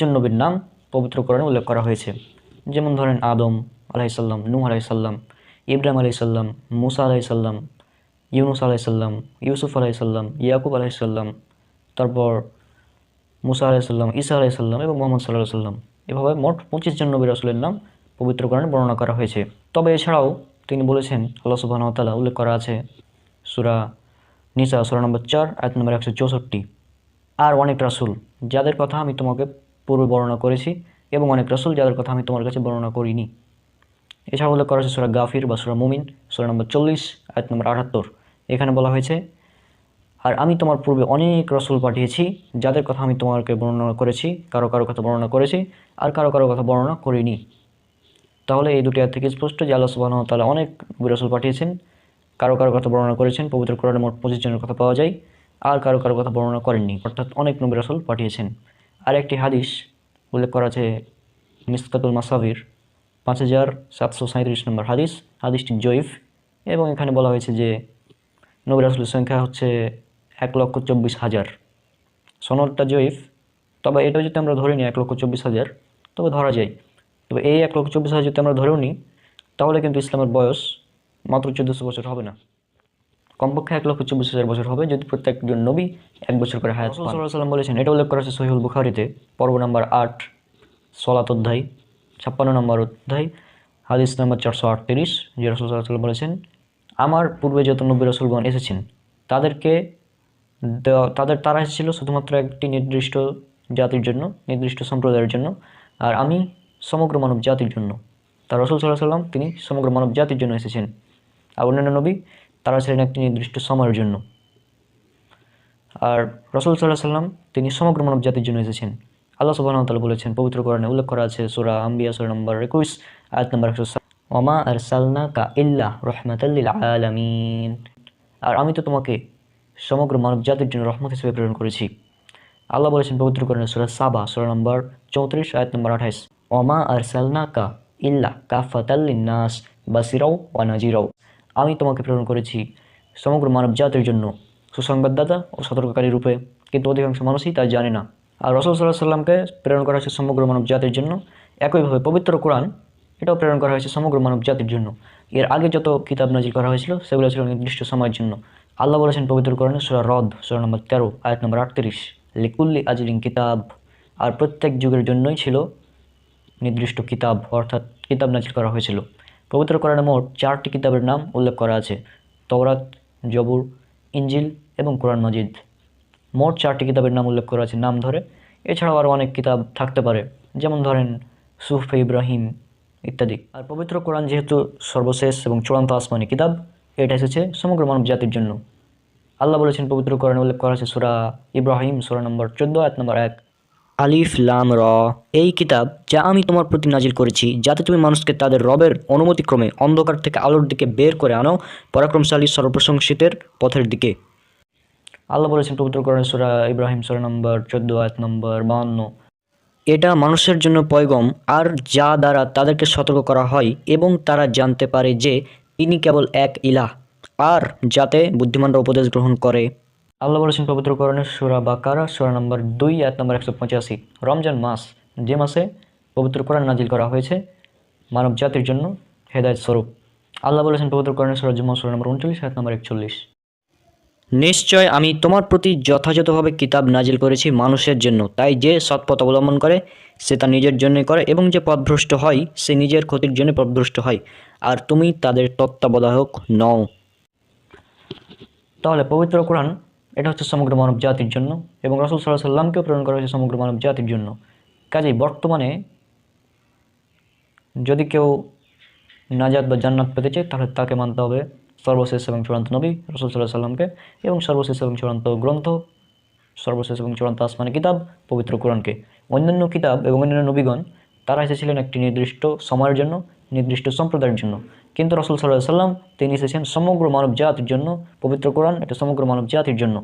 জন নবীর নাম পবিত্র কোরআনে উল্লেখ করা হয়েছে। যেমন ধরেন আদম আলাইসাল্লাম নূহ আলাইসাল্লাম ইব্রাহিম আলাইসাল্লাম মুসা আলাইসাল্লাম ইউনুস আলাইসাল্লাম ইউসুফ আলাইসাল্লাম ইয়াকুব আলাইসাল্লাম তারপর মুসা আলাইসাল্লাম ঈসা আলাইসাল্লাম এবং মোহাম্মদ সাল্লাহ সাল্লাম এভাবে মোট পঁচিশ জন নবী রাসুলের নাম পবিত্র কোরআনে বর্ণনা করা হয়েছে। তবে এছাড়াও তিনি বলেছেন, আল্লাহ সুবাহতালা উল্লেখ করা আছে সুরা নিসা, সুরা নম্বর চার, আয়াত নম্বর একশো চৌষট্টি। আর অনেক রাসুল, যাদের কথা আমি তোমাকে পূর্বে বর্ণনা করেছি এবং অনেক রসুল যাদের কথা আমি তোমার কাছে বর্ণনা করিনি। এছাড়া উল্লেখ করা হয়েছে সুরা গাফির বা সুরা মুমিন, সুরা নম্বর চল্লিশ, আয়াত নম্বর আটাত্তর। এখানে বলা হয়েছে, আর আমি তোমার পূর্বে অনেক রসুল পাঠিয়েছি, যাদের কথা আমি তোমাকে বর্ণনা করেছি, কারও কারও কথা বর্ণনা করেছি, আর কারও কারও কথা বর্ণনা করিনি। তাহলে এই দুটি থেকে স্পষ্ট যে আল্লাহ সুবাহ তালা অনেক রসুল পাঠিয়েছেন, কারও কারও কথা বর্ণনা করেছেন, পবিত্র কোরআনে মোট পঁচিশ জনের কথা পাওয়া যায়, আর কারও কারও কথা বর্ণনা করেননি, অর্থাৎ অনেক নবী রসুল পাঠিয়েছেন। আর একটি হাদিস উল্লেখ করা আছে, মিসকাতুল মাসাবির, পাঁচ হাজার সাতশো সাঁত্রিশ নম্বর হাদিস, হাদিসটি জৈফ এবং এখানে বলা হয়েছে যে নবী রাসুলের সংখ্যা হচ্ছে এক লক্ষ চব্বিশ হাজার। সনদটা জৈফ তবে এটা যদি আমরা ধরে নিই এক লক্ষ চব্বিশ হাজার, তবে ধরা যায়। তবে এই এক লক্ষ চব্বিশ হাজার যদি আমরা ধরেও নিই, তাহলে কিন্তু ইসলামের বয়স মাত্র চোদ্দোশো বছর হবে না। কমপক্ষে এক লক্ষ চব্বিশ হাজার বছর হবে যদি প্রত্যেকজন নবী এক বছর করে হায়াত সাল্লাম বলেছেন এটা উল্লেখ করা হচ্ছে সহিউল বুখারিতে পর্ব নাম্বার আট সলাত অধ্যায় ছাপ্পান্ন নম্বর অধ্যায় হাদিস নাম্বার চারশো আটত্রিশ যে রসুল সাল্লাম বলেছেন আমার পূর্বে যত নব্বী রসুলগণ এসেছেন তাদেরকে তাদের তারা এসেছিল শুধুমাত্র একটি নির্দিষ্ট জাতির জন্য নির্দিষ্ট সম্প্রদায়ের জন্য আর আমি সমগ্র মানব জাতির জন্য। তার রসুল সাল্লাহ সাল্লাম তিনি সমগ্র মানব জাতির জন্য এসেছেন। আর অন্যান্য নবী তারা ছিলেন একটি নির্দিষ্ট সময়ের জন্য। আর রসুল সাল্লাহ সাল্লাম তিনি সমগ্র মানব জাতির জন্য এসেছেন। আল্লাহ সুবাহ তালা বলেছেন, পবিত্র কোরআনে উল্লেখ করা আছে সুরা আম্বিয়া, সুরা নম্বর একুশ, আয়াত নম্বর একশো ওমা আর সালনা কা ইল্লাহ রহমাতাল্লিল আলামিন। আর আমি তো তোমাকে সমগ্র মানব জাতির জন্য রহমত হিসেবে প্রেরণ করেছি। আল্লাহ বলেছেন পবিত্র কোরআনে সুরা সাবা, সুরা নম্বর চৌত্রিশ, আয়াত নম্বর আঠাইশ। ওমা আর সালনা কা ইল্লা কাফাতাল্লিন নাস, বাসিরাও ওয়া নাজিরাও। আমি তোমাকে প্রেরণ করেছি সমগ্র মানব জাতির জন্য, সুসংবাদদাতা ও সতর্ককারী রূপে। কিন্তু অধিকাংশ মানুষই তা জানে না। আর রসুল সাল্লাহ সাল্লামকে প্রেরণ করা হয়েছে সমগ্র মানব জাতির জন্য। একইভাবে পবিত্র কোরআন, এটাও প্রেরণ করা হয়েছে সমগ্র মানব জাতির জন্য। এর আগে যত কিতাব নাজিল করা হয়েছিল, সেগুলো ছিল নির্দিষ্ট সময়ের জন্য। আল্লাহ বলেছেন পবিত্র কোরআনে সুরা হ্রদ সুরা নম্বর তেরো, আয়াত নম্বর আটত্রিশ, লিকুল্লি আজরিং কিতাব। আর প্রত্যেক যুগের জন্যই ছিল নির্দিষ্ট কিতাব, অর্থাৎ কিতাব নাজিল করা হয়েছিল। পবিত্র কোরআনে মোট চারটি কিতাবের নাম উল্লেখ করা আছে, তওরাত, জবুর ইঞ্জিল এবং কোরআন মজিদ। মোট চারটি কিতাবের নাম উল্লেখ করা আছে নাম ধরে। এছাড়াও আরও অনেক কিতাব থাকতে পারে, যেমন ধরেন সুফে ইব্রাহিম ইত্যাদি। আর পবিত্র কোরআন যেহেতু সর্বশেষ এবং চূড়ান্ত আসমানি কিতাব, এটা এসেছে সমগ্র মানব জাতির জন্য। আল্লাহ বলেছেন, পবিত্র কোরআনে উল্লেখ করা আছে সুরা ইব্রাহিম, সুরা নম্বর চোদ্দ, আয়াত নম্বর এক। আলিফ লাম র। এই কিতাব যা আমি তোমার প্রতি নাজিল করেছি, যাতে তুমি মানুষকে তাদের রবের অনুমতিক্রমে অন্ধকার থেকে আলোর দিকে বের করে আনো, পরাক্রমশালী, সর্বপ্রশংসিতের পথের দিকে। আল্লাহ বলেছেন পবিত্র কোরআন সুরা ইব্রাহিম, সুরা নম্বর চোদ্দ, আয়াত নম্বর বাহান্ন এটা মানুষের জন্য পয়গম, আর যা দ্বারা তাদেরকে সতর্ক করা হয় এবং তারা জানতে পারে যে তিনি কেবল এক ইলাহ, আর যাতে বুদ্ধিমানরা উপদেশ গ্রহণ করে। আল্লাহ বলেছেন, পবিত্র করণের সুরা বাকারা, সুরা নম্বর দুই, আয়াত নম্বর একশো পঁচাশি। রমজান মাস, যে মাসে পবিত্র কোরআন নাজিল করা হয়েছে, মানব জাতির জন্য হেদায়ত স্বরূপ। আল্লাহ বলেছেন, পবিত্র করণের সুরা জুম্মা সুরা নম্বর উনচল্লিশ, আয়াত নম্বর একচল্লিশ। নিশ্চয় আমি তোমার প্রতি যথাযথভাবে কিতাব নাজিল করেছি মানুষের জন্য। তাই যে সৎপথ অবলম্বন করে, সে তা নিজের জন্যই করে এবং যে পথভ্রষ্ট হয়, সে নিজের ক্ষতির জন্য পথভ্রষ্ট হয়। আর তুমি তাদের তত্ত্বাবধায়ক নও। তাহলে পবিত্র কোরআন এটা হচ্ছে সমগ্র মানব জাতির জন্য এবং রসুল সাল্লাহ সাল্লামকেও প্রেরণ করা হয়েছে সমগ্র মানব জাতির জন্য। কাজেই বর্তমানে যদি কেউ নাজাদ বা জান্নাত পেতে চায়, তাহলে তাকে মানতে হবে সর্বশেষ এবং চূড়ান্ত নবী রসুল সাল্লাহ সাল্লামকে এবং সর্বশেষ এবং চূড়ান্ত গ্রন্থ, সর্বশেষ এবং চূড়ান্ত আসমানি কিতাব, পবিত্র কোরআনকে। অন্যান্য কিতাব এবং অন্যান্য নবীগণ, তারা এসেছিলেন একটি নির্দিষ্ট সময়ের জন্য, নির্দিষ্ট সম্প্রদায়ের জন্য। কিন্তু রসুল সাল্লাহ সাল্লাম তিনি এসেছেন সমগ্র মানব জাতির জন্য, পবিত্র কোরআন, এটা সমগ্র মানব জাতির জন্য।